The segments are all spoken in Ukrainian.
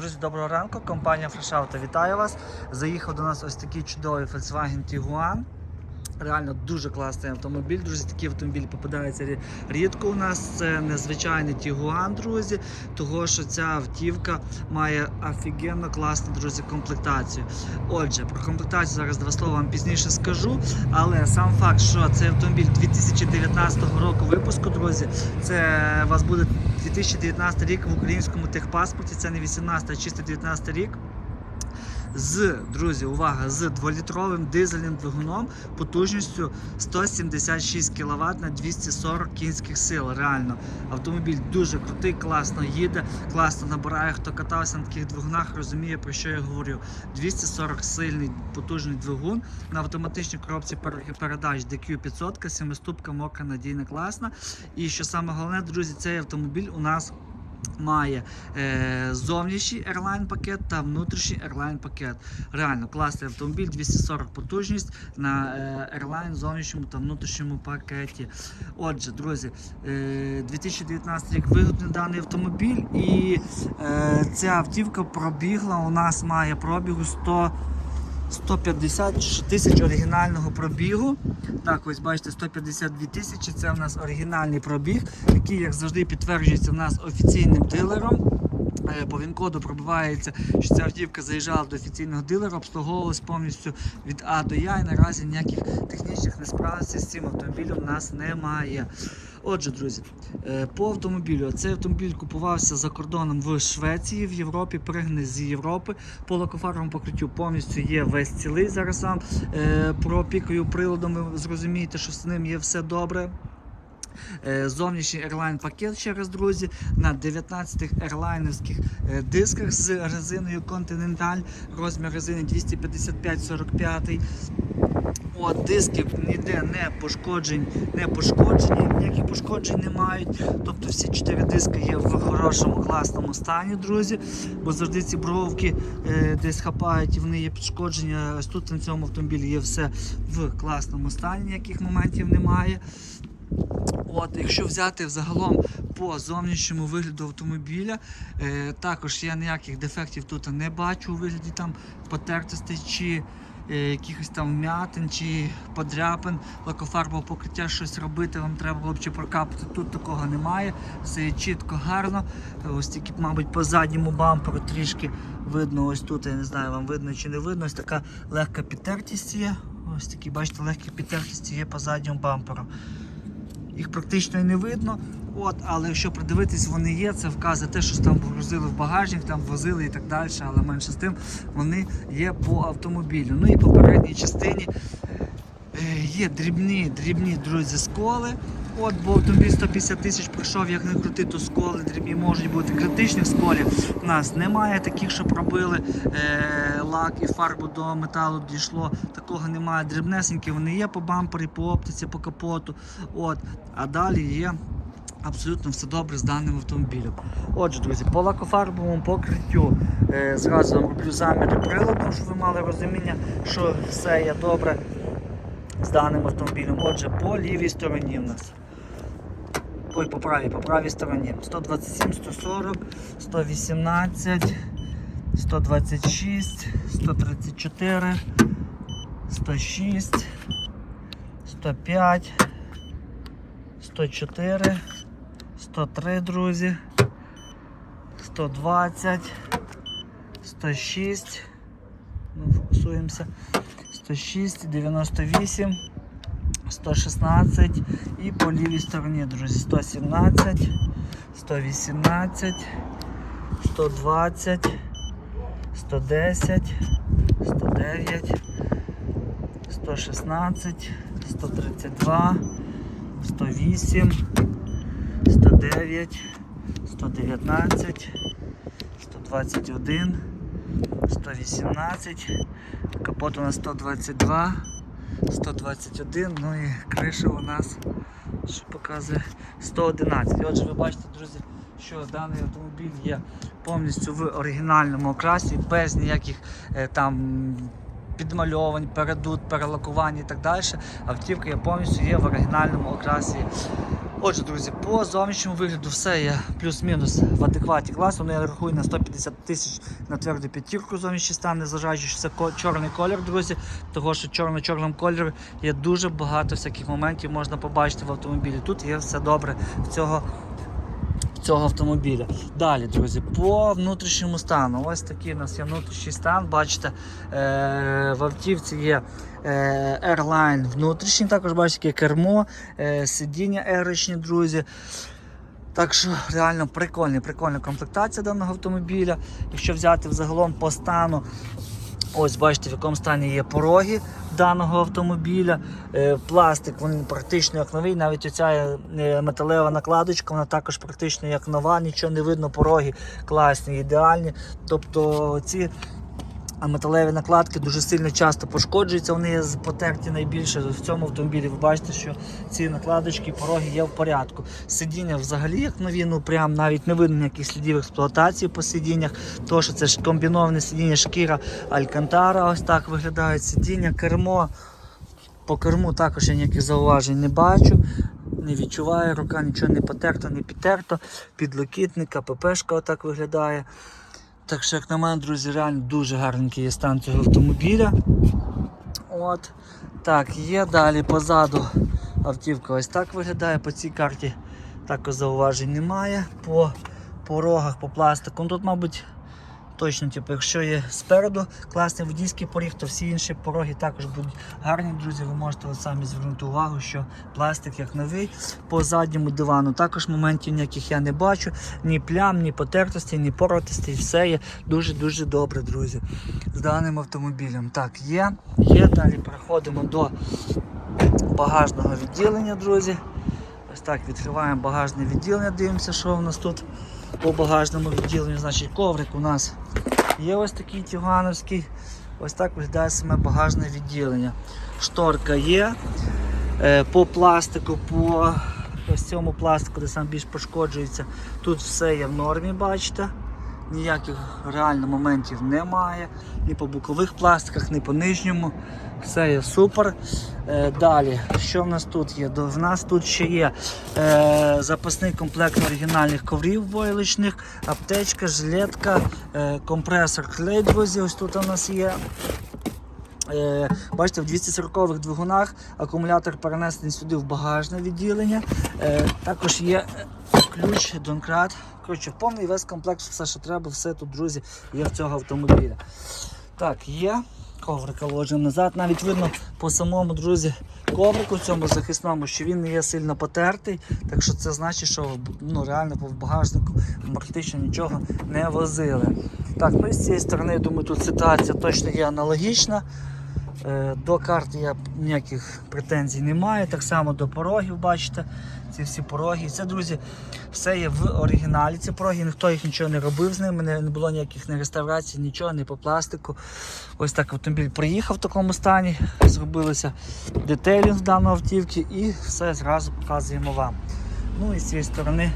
Друзі, доброго ранку. Компанія Fresh Auto вітає вас. Заїхав до нас ось такий чудовий Volkswagen Tiguan. Реально дуже класний автомобіль. Друзі, такі автомобілі попадаються рідко у нас. Це незвичайний Tiguan, друзі. Того, що ця автівка має офігенно класну, друзі, комплектацію. Отже, про комплектацію зараз два слова вам пізніше скажу. Але сам факт, що цей автомобіль 2019 року випуску, друзі, це у вас буде 2019 рік в українському техпаспорті. Це не 18, а чисто 19 рік. З, друзі, увага, з 2-літровим дизельним двигуном потужністю 176 кВт на 240 кінських сил. Реально, автомобіль дуже крутий, класно їде, класно набирає. Хто катався на таких двигунах, розуміє про що я говорю. 240 сильний потужний двигун на автоматичній коробці передач DQ500, 7-ступка, мокра, надійна, класна. І що саме головне, друзі, цей автомобіль у нас має е, зовнішній Airline пакет та внутрішній Airline пакет. Реально класний автомобіль, 240 потужність на е, зовнішньому та внутрішньому пакеті. Отже, друзі, е, 2019 рік вигодний даний автомобіль, і е, ця автівка пробігла. У нас має пробігу 100. 150 тисяч оригінального пробігу. Так, ось бачите, 152 тисячі. Це в нас оригінальний пробіг, який, як завжди, підтверджується в нас офіційним дилером. Е, По він-коду пробивається, що ця автівка заїжджала до офіційного дилера, обслуговувалась повністю від А до Я. І наразі ніяких технічних несправностей з цим автомобілем у нас немає. Отже, друзі, е, по автомобілю цей автомобіль купувався за кордоном в Швеції, в Європі, пригнаний з Європи. По лакофарбовому покриттю повністю є весь цілий. Зараз вам е, про пікою приладом ви зрозумієте, що з ним є все добре. Е, Зовнішній Airline пакет ще раз, друзі, на 19 ерлайнерських е, дисках з резиною Continental, розмір резини 255-45. От, диски ніде не пошкоджень, не пошкоджені, ніяких пошкоджень не мають. Тобто всі чотири диски є в хорошому, класному стані, друзі. Бо завжди ці бровки е, десь хапають і вони є пошкоджені. Ось тут на цьому автомобілі є все в класному стані, ніяких моментів немає. От, якщо взяти взагалом по зовнішньому вигляду автомобіля, е, також я ніяких дефектів тут не бачу у вигляді там потертостей чи е, якихось там вмятин чи подряпин, лакофарбового покриття щось робити, вам треба було б чи прокапати. Тут такого немає. Все є чітко, гарно. Ось тільки, мабуть, по задньому бамперу трішки видно, ось тут, я не знаю, вам видно чи не видно, ось така легка підтертість є. Ось такі, бачите, легкі підтертості є по задньому бамперу їх практично і не видно. От, але якщо придивитись, вони є, це вказує те, що там погрузили в багажник, там возили і так далі, але менше з тим вони є по автомобілю. Ну і по передній частині е, є дрібні, дрібні друзі, сколи. От, бо автомобіль 150 тисяч пройшов, як не крути, то сколи дрібні можуть бути. Критичних сколів у нас немає таких, що пробили е, лак і фарбу до металу дійшло. Такого немає. Дрібнесенькі вони є по бампері, по оптиці, по капоту. От. А далі є абсолютно все добре з даним автомобілем. Отже, друзі, по лакофарбовому покриттю е, зразу вам роблю заміри приладом, щоб ви мали розуміння, що все є добре з даним автомобілем. Отже, по лівій стороні в нас. Ой, по правій, по правій стороні. 127, 140, 118, 126, 134, 106, 105, 104, 103, друзі, 120, 106. Ну, фокусуємося. 106, 98, 116 і по лівій стороні, друзі, 117, 118, 120, 110, 109, 116, 132, 108, 109, 119, 121, 118, капот у нас 122, 121, ну і криша у нас, що показує 111. Отже, ви бачите, друзі, що даний автомобіль є повністю в оригінальному окрасі, без ніяких е, там підмальовань, передут, перелакувань і так далі. Автівка є повністю є в оригінальному окрасі. Отже, друзі, по зовнішньому вигляду все є плюс-мінус в адекваті класу. Ну, я рахую на 150 тисяч на тверду п'ятірку зовнішній стан, незважаючи, що це чорний колір, друзі. Того, що чорно-чорному кольором є дуже багато всяких моментів, можна побачити в автомобілі. Тут є все добре в цього. Цього автомобіля. Далі, друзі, по внутрішньому стану. Ось такий у нас є внутрішній стан. Бачите, е- в автівці є е- Airline внутрішній, також бачите, яке кермо, е- сидіння еричні, друзі. Так що реально прикольна, прикольна комплектація даного автомобіля. Якщо взяти взагалом по стану, ось бачите, в якому стані є пороги даного автомобіля. Е, пластик він практично як новий, навіть оця е, металева накладочка, вона також практично як нова, нічого не видно, пороги класні, ідеальні. Тобто ці а металеві накладки дуже сильно часто пошкоджуються, вони потерті найбільше в цьому автомобілі. Ви бачите, що ці накладочки, пороги є в порядку. Сидіння взагалі як нові, ну прям навіть не видно ніяких слідів експлуатації по сидіннях. То, що це ж комбіноване сидіння шкіра Алькантара, ось так виглядають сидіння, кермо. По керму також я ніяких зауважень не бачу. Не відчуваю, рука нічого не потерто, не підтерто. Підлокітник, АППшка отак виглядає. Так що, як на мене, друзі, реально дуже гарненький є стан цього автомобіля. От. Так, є далі позаду автівка ось так виглядає. По цій карті також зауважень немає. По порогах, по пластику. Ну, Тут, мабуть, точно, типу, якщо є спереду класний водійський поріг, то всі інші пороги також будуть гарні, друзі. Ви можете самі звернути увагу, що пластик як новий. По задньому дивану також моментів ніяких я не бачу. Ні плям, ні потертостей, ні поротостей. Все є дуже-дуже добре, друзі. З даним автомобілем. Так, є. Є. Далі переходимо до багажного відділення, друзі. Ось так відкриваємо багажне відділення, дивимося, що у нас тут по багажному відділенню. Значить, коврик у нас є ось такий тюгановський. Ось так виглядає саме багажне відділення. Шторка є. Е, По пластику, по ось цьому пластику, де сам більш пошкоджується, тут все є в нормі, бачите. Ніяких реально моментів немає. Ні по бокових пластиках, ні по нижньому. Все є супер. Е, далі, що в нас тут є? В нас тут ще є е, запасний комплект оригінальних коврів бойличних, аптечка, жилетка, е, компресор клей. Ось тут у нас є. Е, бачите, в 240-х двигунах акумулятор перенесений сюди в багажне відділення. Е, також є е, ключ, донкрат. Коротше, повний весь комплект, все, що треба, все тут, друзі, є в цього автомобіля. Так, є. Коврика ложимо назад. Навіть видно по самому, друзі, коврику цьому захисному, що він не є сильно потертий. Так що це значить, що ну, реально в багажнику практично нічого не возили. Так, ну і з цієї сторони, я думаю, тут ситуація точно є аналогічна. Е, До карти я ніяких претензій не маю. Так само до порогів, бачите, ці всі пороги. Це, друзі, все є в оригіналі. Ці пороги, ніхто їх нічого не робив з ними, не, було ніяких не реставрацій, нічого, не по пластику. Ось так автомобіль приїхав в такому стані, зробилися детейлінг даної автівки і все зразу показуємо вам. Ну і з цієї сторони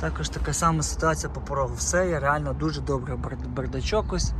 також така сама ситуація по порогу. Все є реально дуже добре. Бар- Бардачок ось.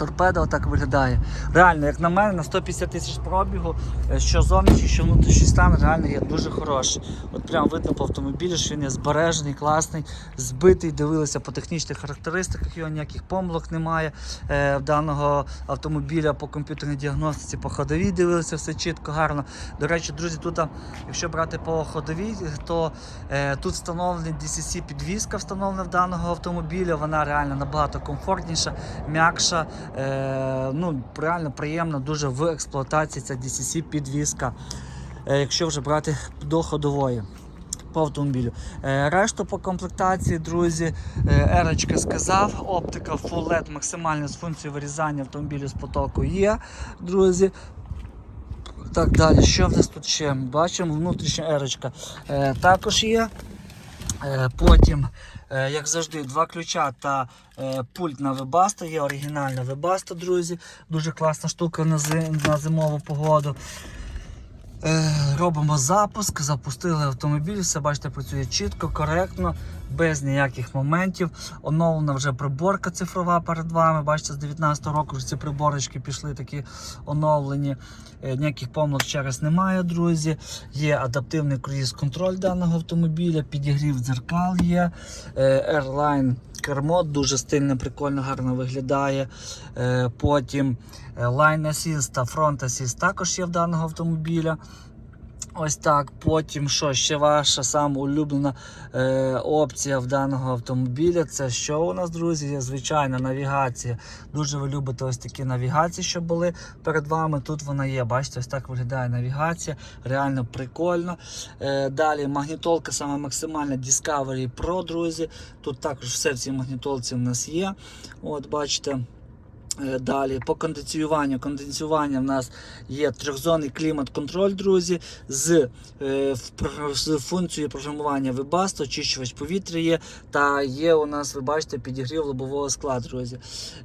Торпеда отак виглядає. Реально, як на мене, на 150 тисяч пробігу, е, що зовнішній, що внутрішній стан реально є дуже хороший. От прям видно по автомобілі, що він є збережений, класний, збитий, дивилися по технічних характеристиках, його ніяких помилок немає. Е, в даного автомобіля по комп'ютерній діагностиці, по ходовій дивилися все чітко, гарно. До речі, друзі, тут, якщо брати по ходовій, то е, тут встановлений DCC підвізка встановлена в даного автомобіля. Вона реально набагато комфортніша, м'якша. Е, ну, реально приємна дуже в експлуатації ця DCC підвізка, е, якщо вже брати до ходової. По автомобілю. Е, решту по комплектації, друзі, е, Ерочка сказав, оптика Full LED максимальна з функцією вирізання автомобілю з потоку є, друзі. Так, далі, що в нас тут ще? Бачимо, внутрішня ерочка е, також є. Е, Потім, як завжди, два ключа та е, пульт на Webasto. Є оригінальна Webasto, друзі. Дуже класна штука на, зим на зимову погоду. Е, робимо запуск, запустили автомобіль, все бачите, працює чітко, коректно, без ніяких моментів. Оновлена вже приборка цифрова перед вами. Бачите, з 19 року вже ці приборочки пішли такі оновлені. Е, ніяких помилок через немає, друзі. Є адаптивний круїз-контроль даного автомобіля, підігрів дзеркал є. Е, Airline кермо дуже стильно, прикольно, гарно виглядає. Е, Потім е, Line Assist та Front Assist також є в даного автомобіля. Ось так. Потім, що ще ваша сама улюблена е, опція в даного автомобіля. Це що у нас, друзі? Є звичайна навігація. Дуже ви любите ось такі навігації, що були перед вами. Тут вона є. Бачите, ось так виглядає навігація. Реально прикольно. Е, далі магнітолка саме максимальна Discovery Pro, друзі. Тут також все в цій магнітолці в нас є. От, бачите. Е, Далі по кондиціюванню. Кондиціювання в нас є трьохзонний клімат-контроль, друзі, з, е, з функцією програмування Webasto, очищувач повітря є. Та є у нас, ви бачите, підігрів лобового скла, друзі.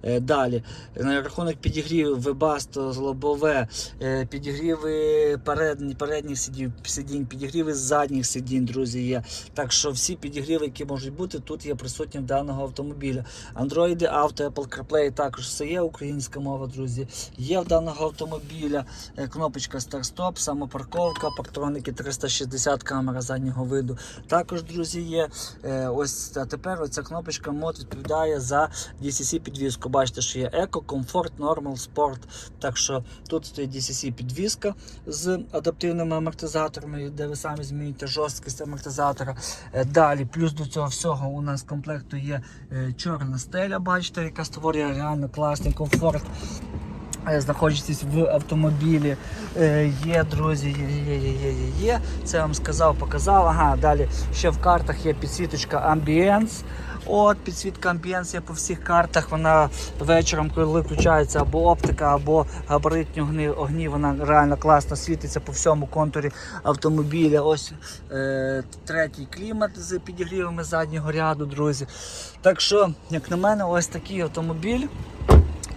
Е, Далі на рахунок підігрівів Webasto, лобове, е, підігріви передні, передніх сидінь, підігріви задніх сидінь, друзі, є. Так що всі підігріви, які можуть бути, тут є присутні в даного автомобіля. Android Auto, Apple CarPlay також все є, українська мова, друзі. Є в даного автомобіля е, кнопочка старт-стоп, самопарковка, парктроники 360 камера заднього виду. Також, друзі, є. Е, Ось а тепер оця кнопочка мод відповідає за DCC підвізку. Бачите, що є Eco, Comfort, Normal, Sport. Так що тут стоїть DCC підвізка з адаптивними амортизаторами, де ви самі змінюєте жорсткість амортизатора. Е, Далі, плюс до цього всього у нас в комплекту є чорна стеля, бачите, яка створює реально класний комфорт. е, Знаходитесь в автомобілі, Е, є, друзі, є, є, є, є, є. Це вам сказав, показав. Ага, далі ще в картах є підсвіточка Ambience. От, підсвітка Ambience є по всіх картах. Вона вечором, коли включається або оптика, або габаритні огні, огні вона реально класно світиться по всьому контурі автомобіля. Ось е, третій клімат з підігрівами заднього ряду, друзі. Так що, як на мене, ось такий автомобіль.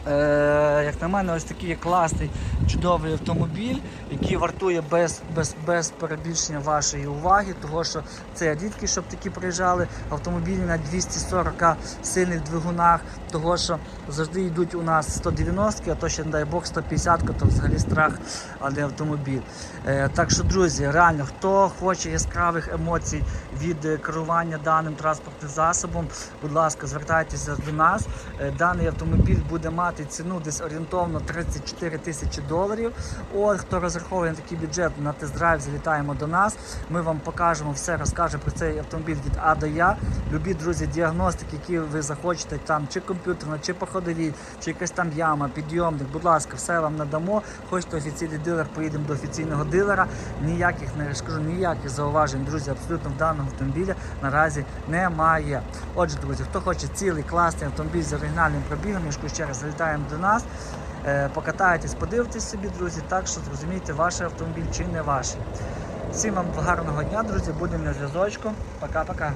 Е, як на мене, ось такий класний, чудовий автомобіль, який вартує без, без, без перебільшення вашої уваги, того що це рідкі, щоб такі приїжджали автомобілі на 240 сильних двигунах, того що завжди йдуть у нас 190, а то ще, не дай Бог, 150, то взагалі страх, а не автомобіль. Е, так що, друзі, реально, хто хоче яскравих емоцій від е, керування даним транспортним засобом, будь ласка, звертайтеся до нас. Е, Даний автомобіль буде мати ціну десь орієнтовно 34 тисячі доларів. От хто розраховує на такий бюджет на тест-драйв, залітаємо до нас. Ми вам покажемо все, розкажемо про цей автомобіль від А до Я. Любі друзі, діагностики, які ви захочете, там чи комп'ютерна, чи походові, чи якась там яма, підйомник. Будь ласка, все вам надамо. Хочете офіційний дилер, поїдемо до офіційного дилера. Ніяких не скажу, ніяких зауважень, друзі, абсолютно в даного автомобіля наразі немає. Отже, друзі, хто хоче цілий класний автомобіль з оригінальним пробігом, я ще раз залітаємо до нас. Е, Покатаєтесь, подивитесь собі, друзі, так що зрозумієте, ваш автомобіль чи не ваш. Всім вам гарного дня, друзі, будемо на зв'язочку. Пока-пока.